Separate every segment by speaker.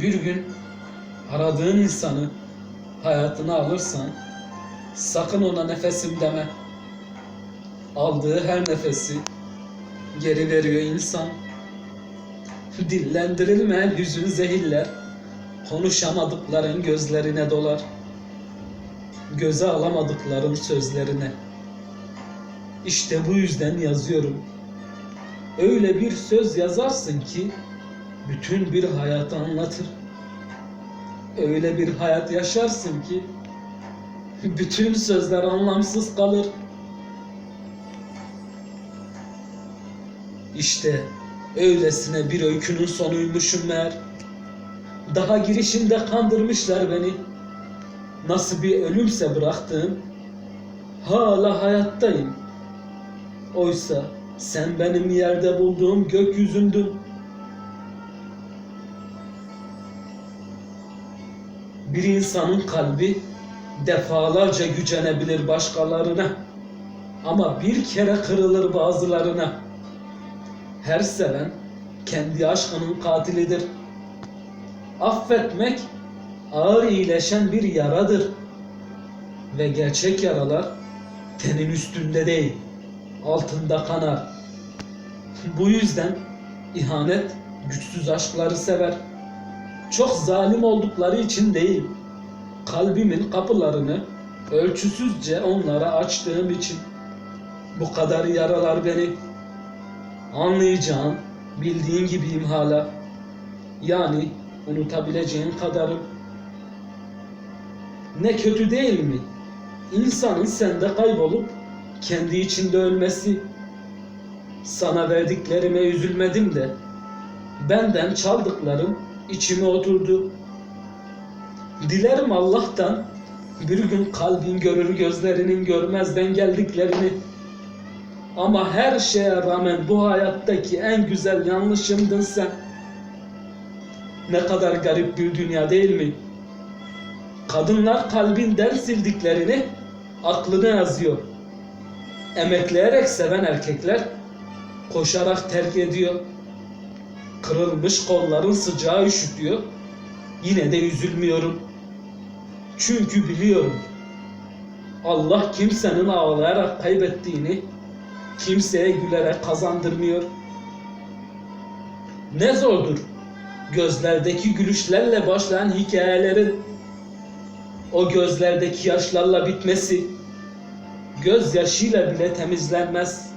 Speaker 1: bir gün aradığın insanı hayatına alırsan sakın ona nefesim deme. Aldığı her nefesi geri veriyor insan. Dillendirilmeyen hüzün zehirler, konuşamadıkların gözlerine dolar. Göze alamadıkların sözlerine. İşte bu yüzden yazıyorum. Öyle bir söz yazarsın ki bütün bir hayatı anlatır. Öyle bir hayat yaşarsın ki bütün sözler anlamsız kalır. İşte öylesine bir öykünün sonuymuşum meğer. Daha girişinde kandırmışlar beni. Nasıl bir ölümse bıraktığım, hala hayattayım. Oysa sen benim yerde bulduğum gökyüzündün. Bir insanın kalbi defalarca gücenebilir başkalarına ama bir kere kırılır bazılarına. Her seven kendi aşkının katilidir. Affetmek ağır iyileşen bir yaradır. Ve gerçek yaralar tenin üstünde değil, altında kanar. Bu yüzden ihanet güçsüz aşkları sever. Çok zalim oldukları için değil, kalbimin kapılarını ölçüsüzce onlara açtığım için bu kadar yaralar beni. Anlayacağın, bildiğin gibiyim hala. Yani unutabileceğin kadarım. Ne kötü değil mi? İnsanın sende kaybolup kendi içinde ölmesi. Sana verdiklerime üzülmedim de benden çaldıklarım içime oturdu. Dilerim Allah'tan bir gün kalbin görür gözlerinin görmezden geldiklerini. Ama her şeye rağmen bu hayattaki en güzel yanlışımdın sen. Ne kadar garip bir dünya değil mi? Kadınlar kalbinden sildiklerini aklına yazıyor. Emekleyerek seven erkekler koşarak terk ediyor. Kırılmış kolların sıcağı üşütüyor. Yine de üzülmüyorum. Çünkü biliyorum. Allah kimsenin ağlayarak kaybettiğini kimseye gülerek kazandırmıyor. Ne zordur gözlerdeki gülüşlerle başlayan hikayelerin o gözlerdeki yaşlarla bitmesi gözyaşıyla bile temizlenmez.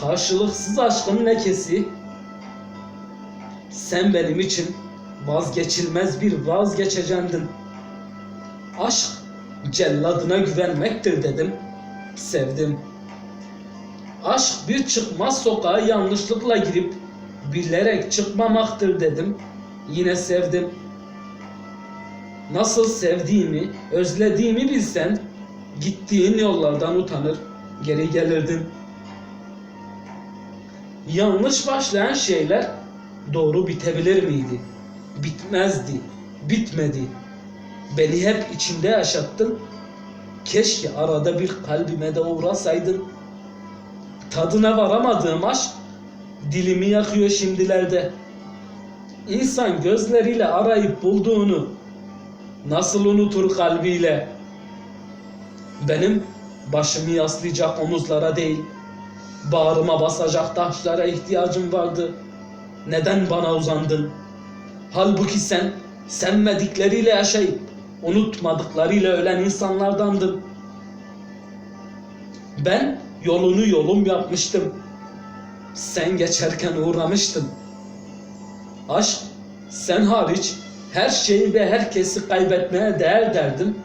Speaker 1: Karşılıksız aşkın lekesi sen benim için vazgeçilmez bir vazgeçecendin. Aşk celladına güvenmektir dedim. Sevdim. Aşk bir çıkmaz sokağa yanlışlıkla girip bilerek çıkmamaktır dedim. Yine sevdim. Nasıl sevdiğimi, özlediğimi bilsen gittiğin yollardan utanır, geri gelirdin. Yanlış başlayan şeyler doğru bitebilir miydi? Bitmezdi, bitmedi. Beni hep içinde yaşattın. Keşke arada bir kalbime de uğrasaydın. Tadına varamadığım aşk dilimi yakıyor şimdilerde. İnsan gözleriyle arayıp bulduğunu nasıl unutur kalbiyle? Benim başımı yaslayacak omuzlara değil, bağrıma basacak taşlara ihtiyacım vardı. Neden bana uzandın? Halbuki sen sevmedikleriyle yaşayıp unutmadıklarıyla ölen insanlardandın. Ben yolunu yolum yapmıştım. Sen geçerken uğramıştın. Aşk sen hariç her şeyi ve herkesi kaybetmeye değer derdim.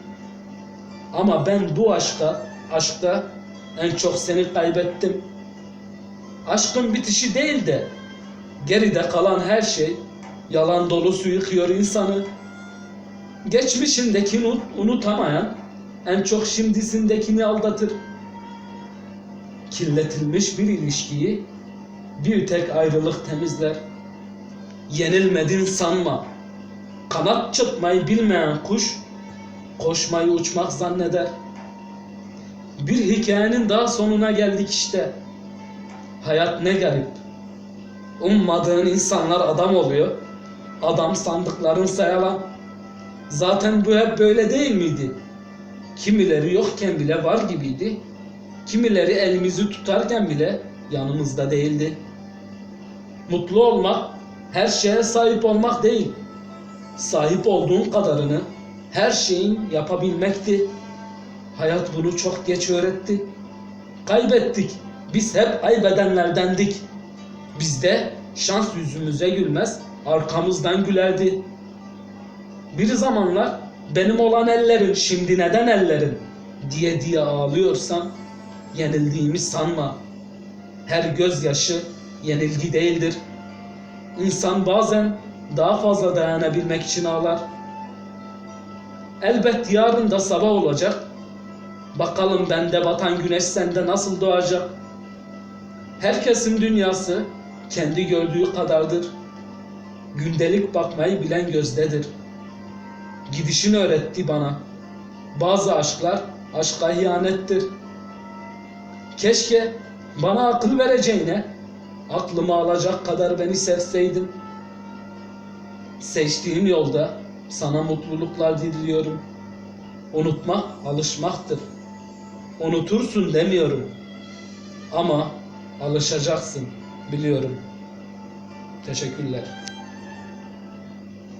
Speaker 1: Ama ben bu aşka, aşkta en çok seni kaybettim. Aşkın bitişi değil de geride kalan her şey yalan dolusu yıkıyor insanı. Geçmişindekini unut, unutamayan en çok şimdisindekini aldatır. Kirletilmiş bir ilişkiyi bir tek ayrılık temizler. Yenilmedin sanma. Kanat çırpmayı bilmeyen kuş koşmayı uçmak zanneder. Bir hikayenin daha sonuna geldik işte. Hayat ne garip. Ummadığın insanlar adam oluyor. Adam sandıkların sayalan. Zaten bu hep böyle değil miydi? Kimileri yokken bile var gibiydi. Kimileri elimizi tutarken bile yanımızda değildi. Mutlu olmak, her şeye sahip olmak değil. Sahip olduğun kadarını her şeyin yapabilmekti. Hayat bunu çok geç öğretti. Kaybettik. Biz hep kaybedenlerdendik. Bizde şans yüzümüze gülmez, arkamızdan gülerdi. Bir zamanlar benim olan ellerin şimdi neden ellerin diye diye ağlıyorsan yenildiğimi sanma. Her gözyaşı yenilgi değildir. İnsan bazen daha fazla dayanabilmek için ağlar. Elbet yarın da sabah olacak. Bakalım bende batan güneş sende nasıl doğacak? Herkesin dünyası kendi gördüğü kadardır. Gündelik bakmayı bilen gözdedir. Gidişin öğretti bana. Bazı aşklar aşka ihanettir. Keşke bana akıl vereceğine aklımı alacak kadar beni sevseydin. Seçtiğin yolda sana mutluluklar diliyorum. Unutmak alışmaktır. Unutursun demiyorum. Ama alışacaksın biliyorum. Teşekkürler.